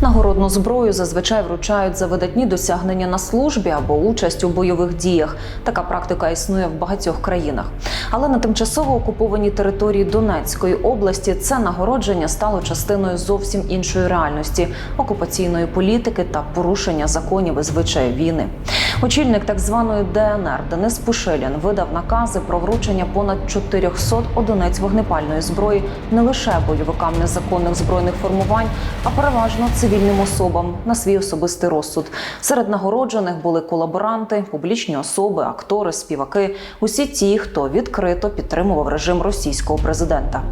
Нагородну зброю зазвичай вручають за видатні досягнення на службі або участь у бойових діях. Така практика існує в багатьох країнах. Але на тимчасово окупованій території Донецької області це нагородження стало частиною зовсім іншої реальності окупаційної політики та порушення законів і звичаїв війни. Очільник так званої ДНР Денис Пушилін видав накази про вручення понад 400 одиниць вогнепальної зброї не лише бойовикам незаконних збройних формувань, а переважно цивільним особам на свій особистий розсуд. Серед нагороджених були колаборанти, публічні особи, актори, співаки усі ті, хто відкрито підтримував режим російського президента.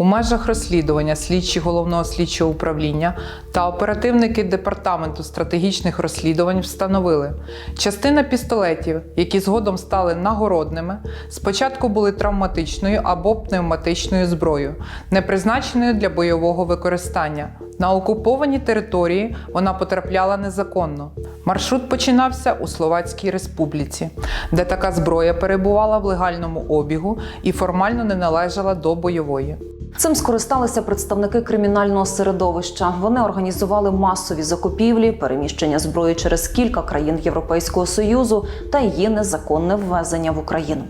У межах розслідування слідчі головного слідчого управління та оперативники департаменту стратегічних розслідувань встановили, частина пістолетів, які згодом стали нагородними, спочатку були травматичною або пневматичною зброєю, не призначеною для бойового використання. На окупованій території вона потрапляла незаконно. Маршрут починався у Словацькій Республіці, де така зброя перебувала в легальному обігу і формально не належала до бойової. Цим скористалися представники кримінального середовища. Вони організували масові закупівлі, переміщення зброї через кілька країн Європейського союзу та її незаконне ввезення в Україну.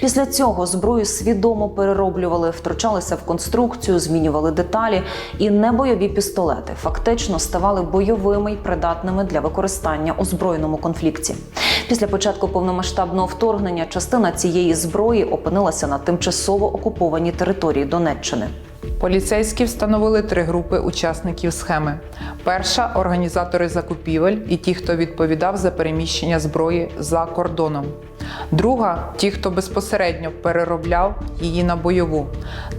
Після цього зброю свідомо перероблювали, втручалися в конструкцію, змінювали деталі, і небойові пістолети фактично ставали бойовими й придатними для використання у збройному конфлікті. Після початку повномасштабного вторгнення частина цієї зброї опинилася на тимчасово окупованій території Донеччини. Поліцейські встановили три групи учасників схеми: перша організатори закупівель і ті, хто відповідав за переміщення зброї за кордоном. Друга ті, хто безпосередньо переробляв її на бойову.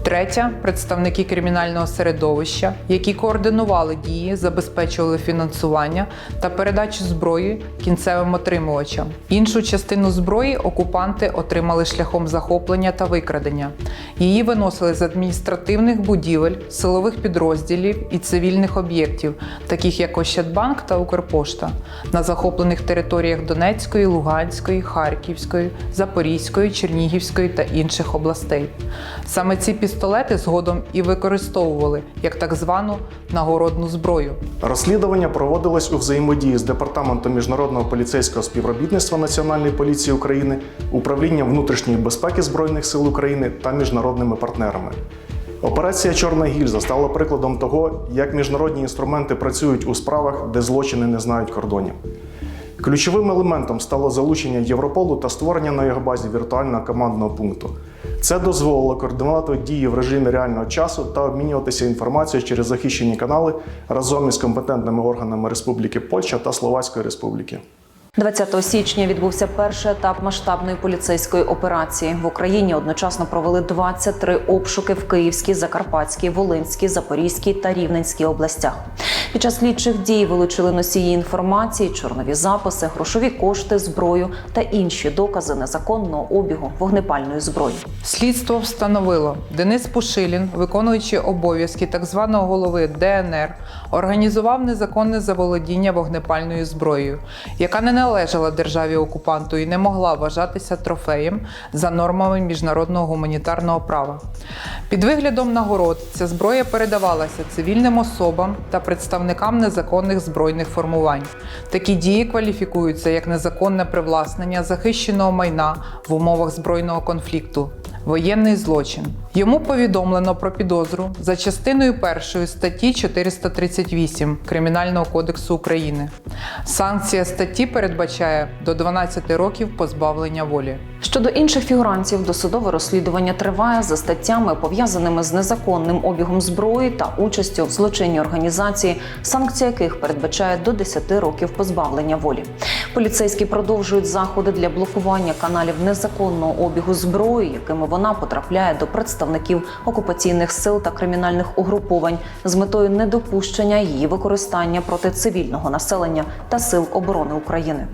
Третя представники кримінального середовища, які координували дії, забезпечували фінансування та передачу зброї кінцевим отримувачам. Іншу частину зброї окупанти отримали шляхом захоплення та викрадення. Її виносили з адміністративних будівель, силових підрозділів і цивільних об'єктів, таких як Ощадбанк та Укрпошта, на захоплених територіях Донецької, Луганської, Харківської, Запорізької, Чернігівської та інших областей. Саме ці пістолети згодом і використовували як так звану нагородну зброю. Розслідування проводилось у взаємодії з Департаментом міжнародного поліцейського співробітництва Національної поліції України, управлінням внутрішньої безпеки Збройних сил України та міжнародними партнерами. Операція Чорна гільза стала прикладом того, як міжнародні інструменти працюють у справах, де злочини не знають кордонів. Ключовим елементом стало залучення Європолу та створення на його базі віртуального командного пункту. Це дозволило координувати дії в режимі реального часу та обмінюватися інформацією через захищені канали разом із компетентними органами Республіки Польща та Словацької Республіки. 20 січня відбувся перший етап масштабної поліцейської операції. В Україні одночасно провели 23 обшуки в Київській, Закарпатській, Волинській, Запорізькій та Рівненській областях. Під час слідчих дій вилучили носії інформації, чорнові записи, грошові кошти, зброю та інші докази незаконного обігу вогнепальної зброї. Слідство встановило, Денис Пушилін, виконуючи обов'язки так званого голови ДНР, організував незаконне заволодіння вогнепальною зброєю, яка не належала державі окупанту і не могла вважатися трофеєм за нормами міжнародного гуманітарного права. Під виглядом нагород ця зброя передавалася цивільним особам та представникам незаконних збройних формувань. Такі дії кваліфікуються як незаконне привласнення захищеного майна в умовах збройного конфлікту. Воєнний злочин йому повідомлено про підозру за частиною першої статті 438 Кримінального кодексу України. Санкція статті передбачає до 12 років позбавлення волі. Щодо інших фігурантів, досудове розслідування триває за статтями, пов'язаними з незаконним обігом зброї та участю в злочинній організації, санкція яких передбачає до 10 років позбавлення волі. Поліцейські продовжують заходи для блокування каналів незаконного обігу зброї, якими вона потрапляє до представників окупаційних сил та кримінальних угруповань з метою недопущення її використання проти цивільного населення та сил оборони України.